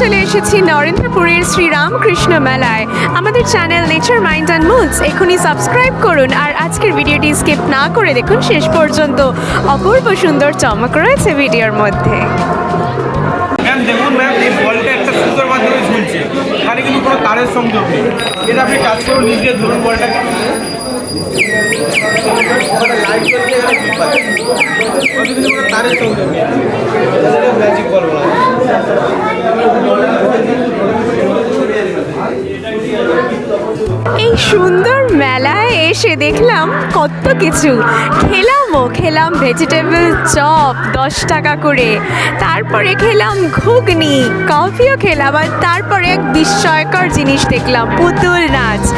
চলে এসেছি নরেন্দ্রপুরের শ্রীরামকৃষ্ণ মেলায়। আমাদের channel nature mind and moods এখনই সাবস্ক্রাইব করুন আর আজকের ভিডিওটি স্কিপ না করে দেখুন শেষ পর্যন্ত। অপূর্ব সুন্দর চমক রয়েছে ভিডিওর মধ্যে। দেখুন ম্যাম এই বলটা একটা সুন্দর মাধ্যমে তারের সংযোগ নেই। এটা আপনি কাজ করুন নিজে ধরুন বলটাকে। তারের সংযোগ নেই। ম্যাজিক বল বলা হয়। এই সুন্দর মেলায় এসে দেখলাম কত কিছু। খেলামও খেলাম ভেজিটেবল চপ দশ টাকা করে। তারপরে খেলাম ঘুগনি কফিও খেলাম আর তারপরে এক বিস্ময়কর জিনিস দেখলাম, পুতুল নাচ।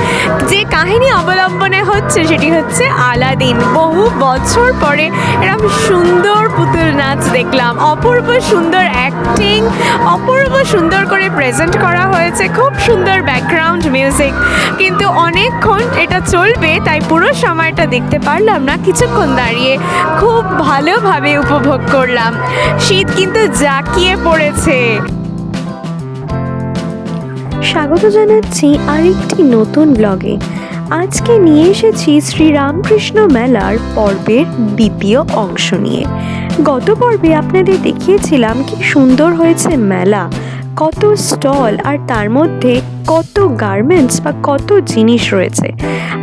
যে কাহিনী অবলম্বনে হচ্ছে সেটি হচ্ছে আলাদিন। বহু বছর পরে এরকম সুন্দর পুতুল নাচ দেখলাম। অপূর্ব সুন্দর অ্যাক্টিং অপূর্ব সুন্দর করে প্রেজেন্ট করা হয়েছে। খুব সুন্দর ব্যাকগ্রাউন্ড মিউজিক কিন্তু অনেকক্ষণ এটা চলবে, তাই পুরো সময়টা দেখতে পারলাম না। কিছুক্ষণ দাঁড়িয়ে খুব ভালোভাবে উপভোগ করলাম। শীত কিন্তু জাঁকিয়ে পড়েছে। স্বাগত জানাচ্ছি আরেকটি নতুন ব্লগে আজকে নিয়ে এসেছি শ্রীরামকৃষ্ণ মেলার পর্বের দ্বিতীয় অংশ নিয়ে। গত পর্বে আপনাদের দেখিয়েছিলাম কি সুন্দর হয়েছে মেলা। কত স্টল আর তার মধ্যে কত গার্মেন্টস বা কত জিনিস রয়েছে।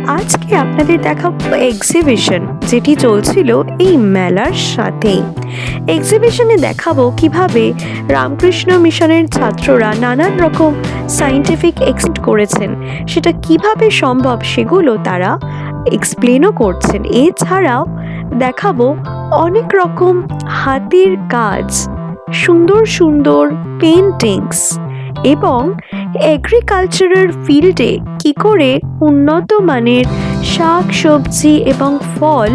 আজকে আপনাদের দেখাবো এক্সিবিশন যেটি চলছিল এই মেলার সাথেই। এক্সিবিশনে দেখাবো কীভাবে রামকৃষ্ণ মিশনের ছাত্ররা নানান রকম সাইন্টিফিক এক্সিট করেছেন। সেটা কীভাবে সম্ভব সেগুলো তারা এক্সপ্লেনও করছেন। এছাড়াও দেখাবো অনেক রকম হাতের কাজ। সুন্দর সুন্দর পেন্টিংস এবং এগ্রিকালচারাল ফিল্ডে কি করে উন্নত মানের শাক, সবজি এবং ফল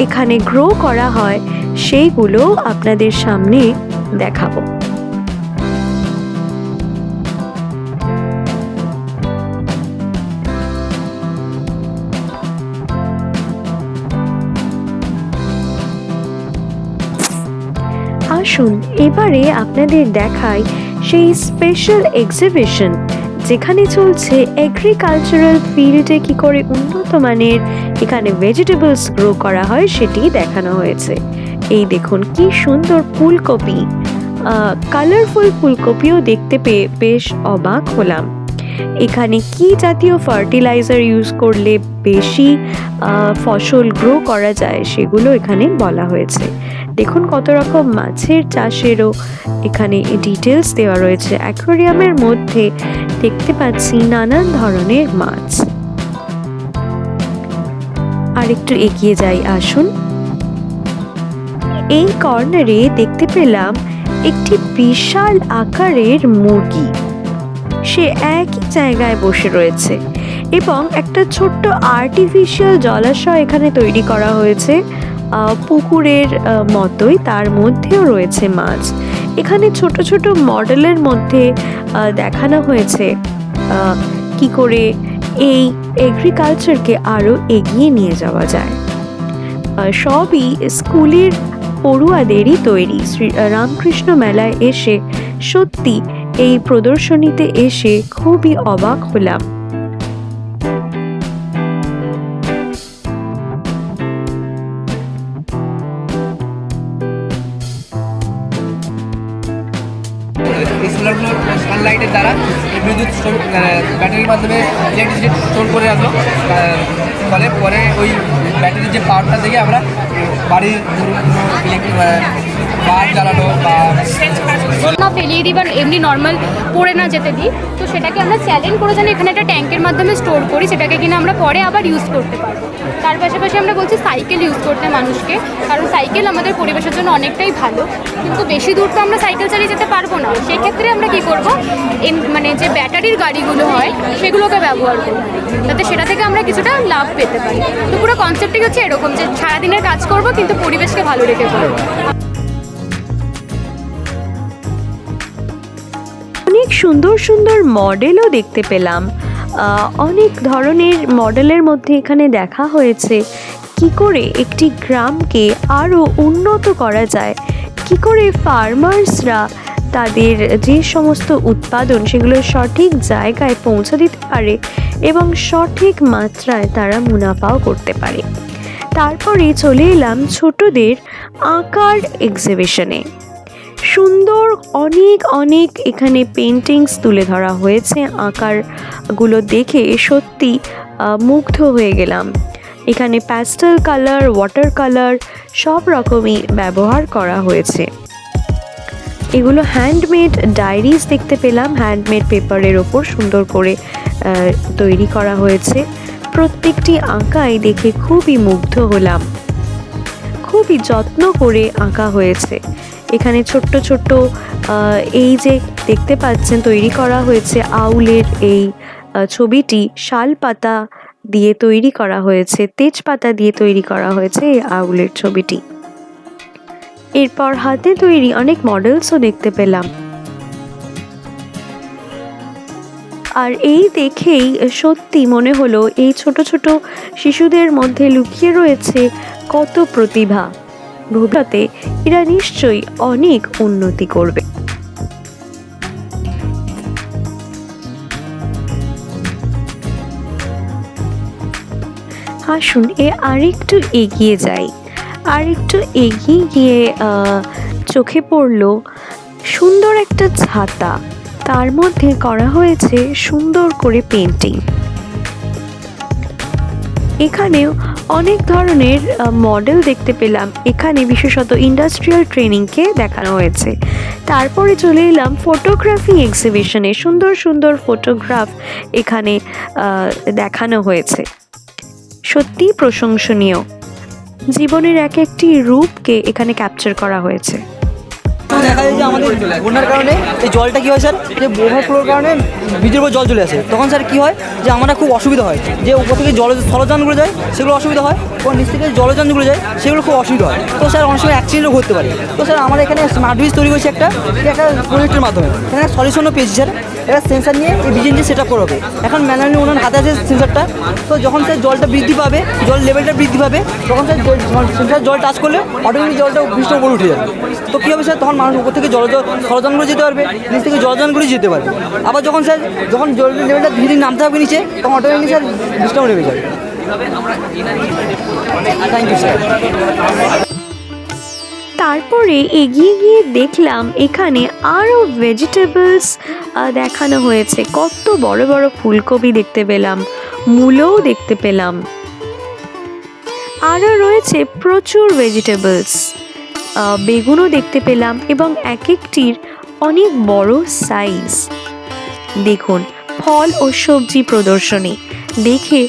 এখানে গ্রো করা হয়, সেইগুলো আপনাদের সামনে দেখাবো। আসুন, এবারে আপনাদের দেখাই সেই স্পেশাল এক্সিবিশন যেখানে চলছে এগ্রিকালচারাল ফিল্ডে কি করে উন্নত মানের এখানে ভেজিটেবলস গ্রো করা হয় সেটি দেখানো হয়েছে। এই দেখুন, কি সুন্দর ফুলকপি। কালারফুল ফুলকপিও দেখতে পেয়ে বেশ অবাক হলাম। এখানে কি জাতীয় ফার্টিলাইজার ইউজ করলে বেশি ফসল গ্রো করা যায় সেগুলো এখানে বলা হয়েছে। দেখুন কত রকম মাছের চাষেরও এখানে ডিটেলস দেওয়া রয়েছে। অ্যাকোয়ারিয়ামের মধ্যে দেখতে পাচ্ছি নানান ধরনের মাছ। আর একটু এগিয়ে যাই, আসুন। এই কর্নারে দেখতে পেলাম একটি বিশাল আকারের মুরগি। সে একই জায়গায় বসে রয়েছে এবং একটা ছোট্ট আর্টিফিশিয়াল জলাশয় এখানে তৈরি করা হয়েছে। পুকুরের মতোই তার মধ্যেও রয়েছে মাছ। এখানে ছোট ছোট মডেলের মধ্যে দেখানো হয়েছে কি করে এই এগ্রিকালচারকে আরও এগিয়ে নিয়ে যাওয়া যায়। সবই স্কুলের পড়ুয়াদেরই তৈরি। শ্রী রামকৃষ্ণ মেলায় এসে সত্যি এই প্রদর্শনীতে এসে খুবই অবাক হলাম। ব্যাটারির মাধ্যমে ইলেকট্রিসিটি স্টোর করে রাখল ফলে পরে ওই ব্যাটারির যে পাওয়ারটা থেকে আমরা বাড়ির ইলেকট্রিক বাল্ব জ্বালানো বা না ফেলিয়ে দিই বা এমনি নর্মাল পড়ে না যেতে দিই, তো সেটাকে আমরা চ্যালেঞ্জ করে যেন এখানে একটা ট্যাঙ্কের মাধ্যমে স্টোর করি, সেটাকে কিনা আমরা পরে আবার ইউজ করতে পারব। তার পাশাপাশি আমরা বলছি সাইকেল ইউজ করতে মানুষকে, কারণ সাইকেল আমাদের পরিবেশের জন্য অনেকটাই ভালো। কিন্তু বেশি দূর তো আমরা সাইকেল চালিয়ে যেতে পারব না। সেক্ষেত্রে আমরা কি করব? মানে যে ব্যাটারির গাড়িগুলো হয়, সেগুলোকে ব্যবহার করব। যাতে সেটা থেকে আমরা কিছুটা লাভ পেতে পারি। তো পুরো কনসেপ্টই হচ্ছে এরকম যে সারাদিনের কাজ করব, কিন্তু পরিবেশকে ভালো রেখে করব। অনেক সুন্দর সুন্দর মডেলও দেখতে পেলাম। অনেক ধরনের মডেলের মধ্যে এখানে দেখা হয়েছে। কি করে একটি গ্রামকে আরও উন্নত করা যায়? কি করে ফার্মার্সরা তাদের যে সমস্ত উৎপাদন সেগুলো সঠিক জায়গায় পৌঁছে দিতে পারে এবং সঠিক মাত্রায় তারা মুনাফাও করতে পারে? তারপরে চলে এলাম ছোটদের আঁকার এক্সিবিশনে সুন্দর অনেক অনেক এখানে পেন্টিংস তুলে ধরা হয়েছে। আঁকারগুলো দেখে সত্যি মুগ্ধ হয়ে গেলাম। এখানে প্যাস্টেল কালার ওয়াটার কালার সব রকমই ব্যবহার করা হয়েছে। এগুলো হ্যান্ডমেড ডায়েরিজ দেখতে পেলাম। হ্যান্ডমেড পেপারের ওপর সুন্দর করে তৈরি করা হয়েছে। প্রত্যেকটি আঁকাই দেখে খুবই মুগ্ধ হলাম। খুবই যত্ন করে আঁকা হয়েছে। এখানে ছোট্ট ছোট্ট এই যে দেখতে পাচ্ছেন তৈরি করা হয়েছে আউলের এই ছবিটি শাল পাতা দিয়ে তৈরি করা হয়েছে তেজপাতা দিয়ে তৈরি করা হয়েছে এই আউলের ছবিটি। এরপর হাতে তৈরি অনেক মডেলসও দেখতে পেলাম। আর এই দেখেই সত্যি মনে হলো এই ছোট ছোট শিশুদের মধ্যে লুকিয়ে রয়েছে কত প্রতিভা। ভবিষ্যতে এরা নিশ্চয়ই অনেক উন্নতি করবে। আসুন এ আরেকটু এগিয়ে যাই। আরেকটু এগিয়ে গিয়ে চোখে পড়ল সুন্দর একটা ছাতা। তার মধ্যে করা হয়েছে সুন্দর করে পেন্টিং এখানেও অনেক ধরনের মডেল দেখতে পেলাম। এখানে বিশেষত ইন্ডাস্ট্রিয়াল ট্রেনিংকে দেখানো হয়েছে। তারপরে চলে এলাম ফটোগ্রাফি এক্সিবিশনে সুন্দর সুন্দর ফটোগ্রাফ এখানে দেখানো হয়েছে। সত্যিই প্রশংসনীয়। জীবনের এক একটি রূপকে এখানে ক্যাপচার করা হয়েছে। দেখা যায় যে আমাদের বন্যার কারণে এই জলটা কী হয় স্যার? যে ওভারফ্লোর কারণে ব্রিজের উপর জল চলে আসে। তখন স্যার কী হয় যে আমরা খুব অসুবিধা হয়। যে উপর থেকে জল স্থলযানগুলো যায়, সেগুলো অসুবিধা হয়। ও নিচ থেকে জলযানগুলো যায়, সেগুলো খুব অসুবিধা হয়। তো স্যার অনেক সময় অ্যাক্সিডেন্টও ঘটতে পারে। তো স্যার আমরা এখানে স্মার্ট ব্রিজ তৈরি করেছি একটা একটা প্রজেক্টের মাধ্যমে। এখানে সলিউশনও পেয়েছি স্যার। একটা সেন্সার নিয়ে এই যে সেট আপ করা হবে এখন ম্যানুয়ালি ওনার হাতে আছে সেন্সারটা তো যখন স্যার জলটা বৃদ্ধি পাবে, জল লেভেলটা বৃদ্ধি পাবে, তখন স্যার সেন্সার জল টাচ করলে অটোমেটিক জলটা বৃষ্টির উপরে উঠে যাবে। তো কী হবে স্যার তখন মানুষ উপর থেকে জল সরজানগুলো যেতে পারবে, নিচ থেকে জলযানগুলো যেতে পারবে। আবার যখন স্যার যখন জল লেভেলটা ধীরে নামতে হবে নিচে, তখন অটোমেটিক স্যার বৃষ্টিটাও নেমে যাবে। থ্যাংক ইউ স্যার তারপরে এগিয়ে গিয়ে দেখলাম এখানে আরও ভেজিটেবলস দেখানো হয়েছে। কত বড় বড় ফুলকপি দেখতে পেলাম, মূলও দেখতে পেলাম। আরও রয়েছে প্রচুর ভেজিটেবলস বেগুনও দেখতে পেলাম এবং এক একটির অনেক বড় সাইজ দেখুন, ফল ও সবজি প্রদর্শনী, দেখে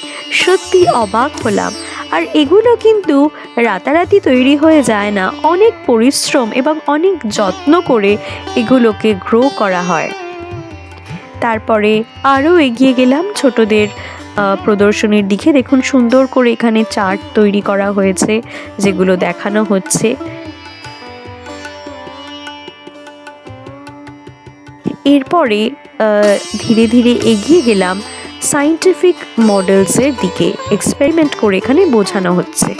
সত্যি অবাক হলাম। আর এগুলো কিন্তু রাতারাতি তৈরি হয়ে যায় না। অনেক পরিশ্রম এবং অনেক যত্ন করে এগুলোকে গ্রো করা হয়। তারপরে আরও এগিয়ে গেলাম ছোটদের প্রদর্শনীর দিকে। দেখুন সুন্দর করে এখানে চার্ট তৈরি করা হয়েছে, যেগুলো দেখানো হচ্ছে। এরপরে ধীরে ধীরে এগিয়ে গেলাম সাইন্টিফিক মডেলসের দিকে এক্সপেরিমেন্ট করে এখানে বোঝানো হচ্ছে।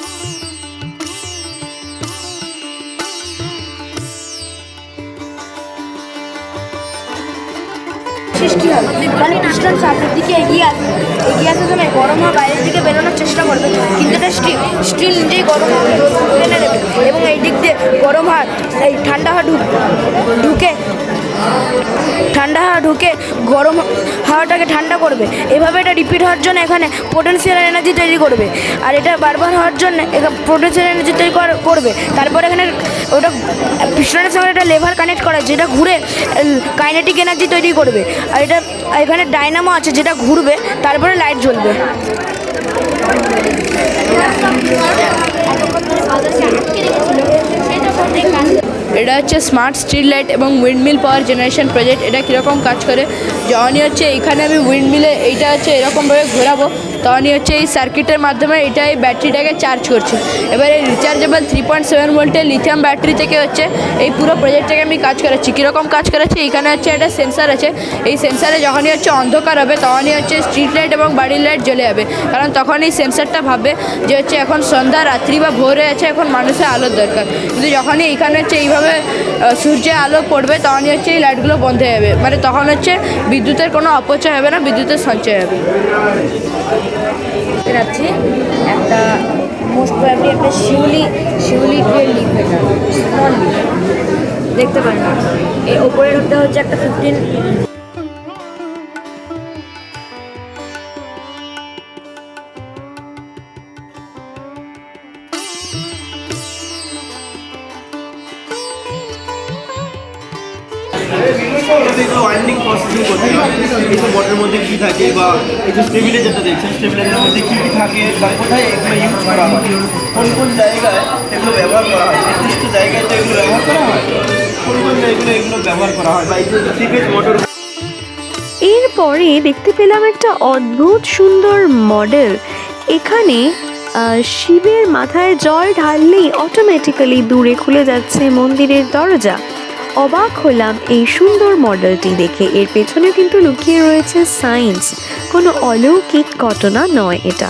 সৃষ্টি দিকে এগিয়ে গরম বেরোনোর চেষ্টা স্টিল স্টিল গরম এবং এই দিক দিয়ে গরম হাত এই ঠান্ডা ঢুক ঢুকে ঠান্ডা হাওয়া ঢুকে গরম হাওয়াটাকে ঠান্ডা করবে। এভাবে এটা রিপিট হওয়ার জন্য এখানে পোটেন্সিয়াল এনার্জি তৈরি করবে। আর এটা বারবার হওয়ার জন্য পোটেন্সিয়াল এনার্জি তৈরি কর- করবে। তারপর এখানে ওটা পিস্টনের সঙ্গে একটা লেভার কানেক্ট করা আছে, যেটা ঘুরে কাইনেটিক এনার্জি তৈরি করবে। আর এটা এখানে ডাইনামো আছে যেটা ঘুরবে তারপরে লাইট জ্বলবে। এটা হচ্ছে স্মার্ট স্ট্রিট লাইট এবং উইন্ডমিল পাওয়ার জেনারেশন প্রজেক্ট এটা কীরকম কাজ করে? যখনই হচ্ছে, এখানে আমি উইন্ডমিলে এইটা হচ্ছে এরকমভাবে ঘোরাবো। তখনই হচ্ছে এই সার্কিটের মাধ্যমে এটা এই ব্যাটারিটাকে চার্জ করছে। এবার এই রিচার্জেবল থ্রি পয়েন্ট সেভেন ভোল্টের লিথিয়াম ব্যাটারি থেকে হচ্ছে এই পুরো প্রজেক্টটাকে আমি কাজ করাচ্ছি। কীরকম কাজ করাচ্ছি? এখানে হচ্ছে একটা সেন্সার আছে। এই সেন্সারে যখনই হচ্ছে অন্ধকার হবে, তখনই হচ্ছে স্ট্রিট লাইট এবং বাড়ির লাইট জ্বলে যাবে। কারণ তখন এই সেন্সারটা ভাববে যে হচ্ছে এখন সন্ধ্যা, রাত্রি বা ভোরে আছে, এখন মানুষের আলোর দরকার। কিন্তু যখনই এইখানে হচ্ছে এইভাবে সূর্যের আলো পড়বে, তখনই হচ্ছে এই লাইটগুলো বন্ধ হয়ে যাবে। মানে তখন হচ্ছে বিদ্যুতের কোনো অপচয় হবে না, বিদ্যুতের সঞ্চয় হবে। দেখতে পাচ্ছি একটা মোস্ট প্রবাবলি একটা শিউলি শিউলি ট্রেন লিফ এটা স্মল লিফ দেখতে পারেন এই ওপরেরটা হচ্ছে একটা ফিফটিন এগুলো ওয়াইন্ডিং প্রসেসিং করতে বটের মধ্যে কী থাকে বা এই যে দেখছেন স্টেবিলাইজারের মধ্যে কী কী থাকে বা কোথায় এগুলো ইউজ করা হয়? কোন কোন জায়গায় এগুলো ব্যবহার করা হয়? নির্দিষ্ট জায়গায় তো এগুলো ব্যবহার করা হয়। কোন কোন জায়গায় এগুলো ব্যবহার করা হয় বা এই যে মোটর এরপরে দেখতে পেলাম একটা অদ্ভুত সুন্দর মডেল এখানে শিবের মাথায় জল ঢাললেই অটোমেটিক্যালি দূরে খুলে যাচ্ছে মন্দিরের দরজা। অবাক হলাম এই সুন্দর মডেলটি দেখে। এর পেছনে কিন্তু লুকিয়ে রয়েছে সায়েন্স। কোনো অলৌকিক ঘটনা নয় এটা।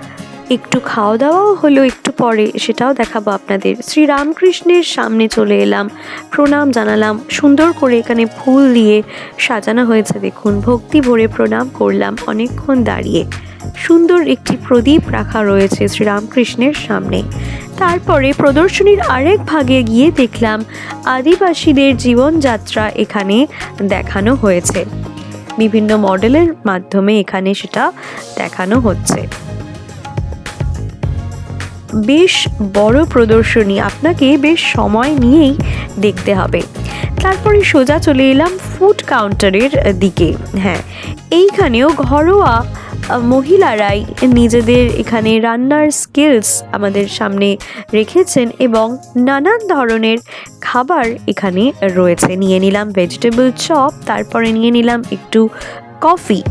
একটু খাওয়া দাওয়াও হলো একটু পরে, সেটাও দেখাবো আপনাদের। শ্রীরামকৃষ্ণের সামনে চলে এলাম। প্রণাম জানালাম। সুন্দর করে এখানে ফুল দিয়ে সাজানো হয়েছে, দেখুন। ভক্তি ভরে প্রণাম করলাম অনেকক্ষণ দাঁড়িয়ে। সুন্দর একটি প্রদীপ রাখা রয়েছে শ্রীরামকৃষ্ণের সামনে। তারপরে প্রদর্শনীর আরেক ভাগে গিয়ে দেখলাম আদিবাসীদের জীবনযাত্রা এখানে দেখানো হয়েছে। বিভিন্ন মডেলের মাধ্যমে এখানে সেটা দেখানো হচ্ছে। বেশ বড় প্রদর্শনী। আপনাকে বেশ সময় নিয়েই দেখতে হবে। তারপরে সোজা চলে এলাম ফুড কাউন্টারের দিকে। হ্যাঁ এইখানেও ঘরোয়া মহিলারাই নিজেদের এখানে রান্নার স্কিলস আমাদের সামনে রেখেছেন এবং নানান ধরনের খাবার এখানে রয়েছে। নিয়ে নিলাম ভেজিটেবল চপ তারপরে নিয়ে নিলাম একটু কফি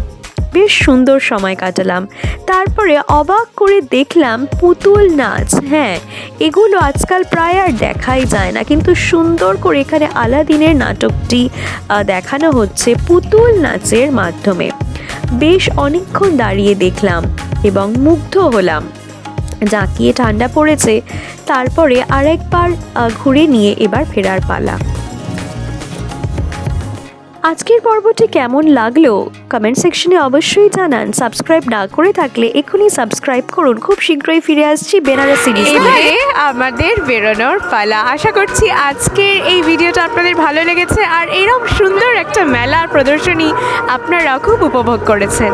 বেশ সুন্দর সময় কাটালাম। তারপরে অবাক করে দেখলাম পুতুল নাচ হ্যাঁ এগুলো আজকাল প্রায় আর দেখাই যায় না। কিন্তু সুন্দর করে এখানে আলাদিনের নাটকটি দেখানো হচ্ছে পুতুল নাচের মাধ্যমে। বেশ অনেকক্ষণ দাঁড়িয়ে দেখলাম এবং মুগ্ধ হলাম। জাঁকিয়ে ঠান্ডা পড়েছে, তারপরে আরেকবার ঘুরে নিয়ে এবার ফেরার পালা। আজকের পর্বটি কেমন লাগল? কমেন্ট সেকশনে অবশ্যই জানান। সাবস্ক্রাইব না করে থাকলে এখনই সাবস্ক্রাইব করুন। খুব শীঘ্রই ফিরে আসছি বেনারসি এবারে আমাদের বেরোনোর পালা। আশা করছি আজকের এই ভিডিওটা আপনাদের ভালো লেগেছে আর এরকম সুন্দর একটা মেলা প্রদর্শনী আপনারা খুব উপভোগ করেছেন।